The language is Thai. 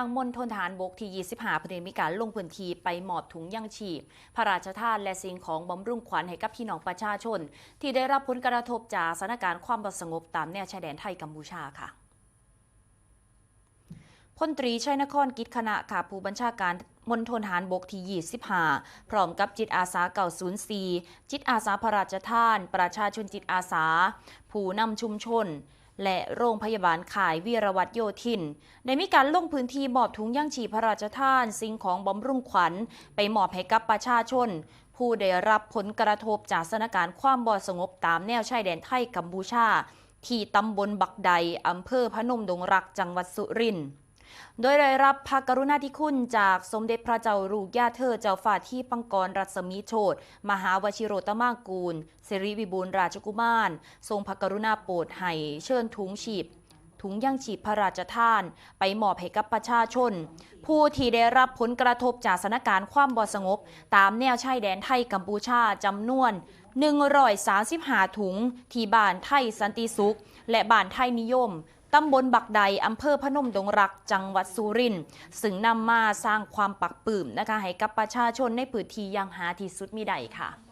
างมณฑลฐานบกที่ 25พฤศจิกายนลงพื้นที่ไปมอบถุงยังชีพ พระราชทานและสิ่งของบำรุงขวัญให้กับพี่น้องประชาชน ที่ได้รับผลกระทบจากสถานการณ์ความบ่สงบตามแนวชายแดนไทยกัมพูชาค่ะพลตรีชัยนครกิจคณะค่ะผู้บัญชาการ มณฑลทหารบกที่25 พร้อมกับจิตอาสา904 จิตอาสาพระราชทาน ประชาชนจิตอาสา ผู้นำชุมชน และโรงพยาบาลขายวีรวัตรโยธิน ได้มีการลงพื้นที่มอบถุงย่างชีพระราชทาน สิ่งของบำรุงขวัญ ไปมอบให้กับประชาชน ผู้ได้รับผลกระทบจากสถานการณ์ความบ่สงบตามแนวชายแดนไทยกัมพูชา ที่ตำบลบักใดอำเภอพนมดงรักจังหวัดสุรินทร์ โดยได้รับพระกรุณาธิคุณจากสมเด็จพระเจ้าลูกย่าเธอเจ้าฝ่าที่ปังกรรัศมีโชตมหาวชิโรตมางกูลสิริวิบูลราชกุมาร ทรงพระกรุณาโปรดให้เชิญถุงฉีบถุงย่างชีพพระราชทาน ไปมอบให้กับประชาชน ผู้ที่ได้รับผลกระทบจากสถานการณ์ความบ่สงบ ตามแนวชายแดนไทยกัมพูชาจำนวน 135ถุง ที่บ้านไทยสันติสุข และบ้านไทยนิยม ตำบลบักใดอำเภอพนมดงรัก จังหวัดสุรินทร์ซึ่งนำมาสร้างความปักปื่มนะคะให้กับประชาชนในพื้นที่อยังหาที่สุดมิได้ค่ะ